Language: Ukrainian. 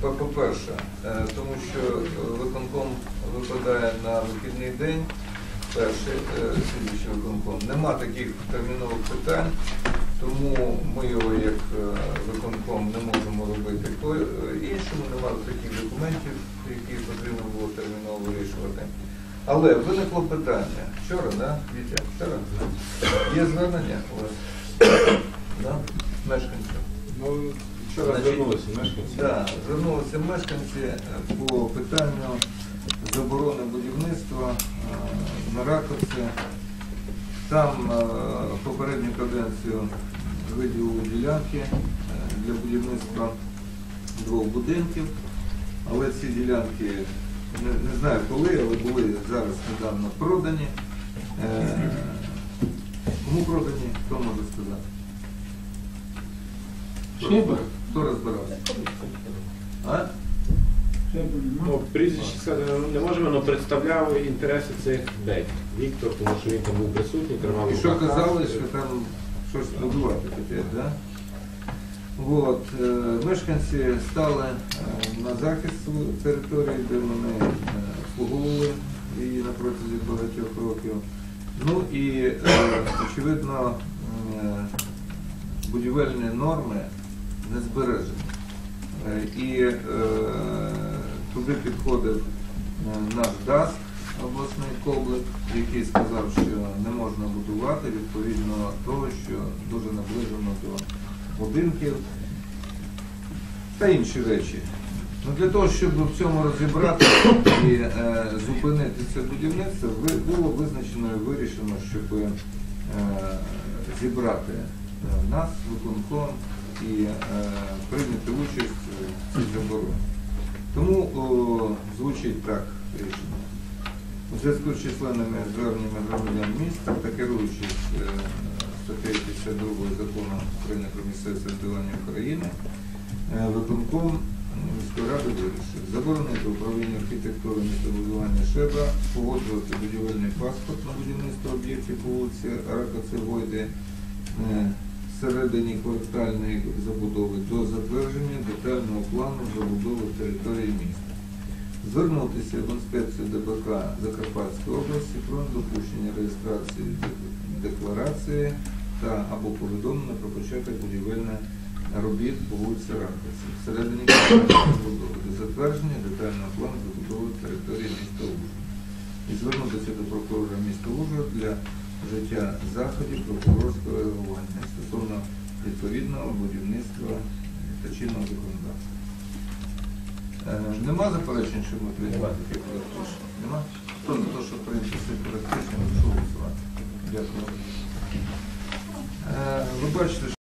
По- По-перше, е, тому що е, виконком випадає на вихідний день, перший е, слідуючий виконком. Нема таких термінових питань, тому ми його як виконком не можемо робити іншому, немає таких документів, які потрібно було терміново вирішувати. Але виникло питання. Вчора, да, Вітя? Вчора? Є звернення у вас? Да? Мешканців? Вчора звернулися мешканці. Да, звернулися мешканці е, по питанню заборони будівництва е, на Раковці. Там е, попередню каденцію виділили ділянки для будівництва двох будинків, але ці ділянки не, не знаю коли, але були зараз недавно продані. Кому продані, хто може сказати? Шибер. Хто розбирався? А? Ну, прізвище сказати не можемо, але представляв інтереси цих людей. Віктор, тому що він там був присутній, тримав. І що казали, що там щось будувати хотять, да? От, е, мешканці стали е, на захист території, де вони е, обслуговували її на протязі багатьох років. Ну і, е, очевидно, е, будівельні норми не збережені. Е, І е, туди підходив е, наш ДАС, обласний коблик, який сказав, що не можна будувати відповідно того, що дуже наближено до будинків та інші речі. Ну, для того, щоб в цьому розібратися і е, зупинити це будівництво, було визначено і вирішено, щоб е, зібрати е, нас, виконком, і е, прийняти участь в цій забороні. Тому о, звучить так рішення. У зв'язку з численними зверненнями громадян міста та керуючись е, статтею 52 закону України про місцеве самоврядування України, е, виконком міської ради вирішив заборонити управління архітектури містобудування ШЕБА, погоджувати будівельний паспорт на будівництво об'єктів по вулиці Ракоце Войди е, всередині квартальної забудови до затвердження детального плану забудови території міста. Звернутися в інспекцію ДБК Закарпатської області про недопущення реєстрації декларації та або повідомлення про початок будівельних робіт по вулиці Ранковці. Всередині квартальної забудови до затвердження детального плану забудови території міста Ужгород. І звернутися до прокурора міста Ужгород для вжиття заходів прокурорського реагування стосовно відповідного будівництва та чинного законодавства. Е, Нема заперечень, щоб ми прийняли таке рішення? Нема? Хто за те, щоб прийняти цей рішення, прошу голосувати. Дякую. Е, Ви бачите,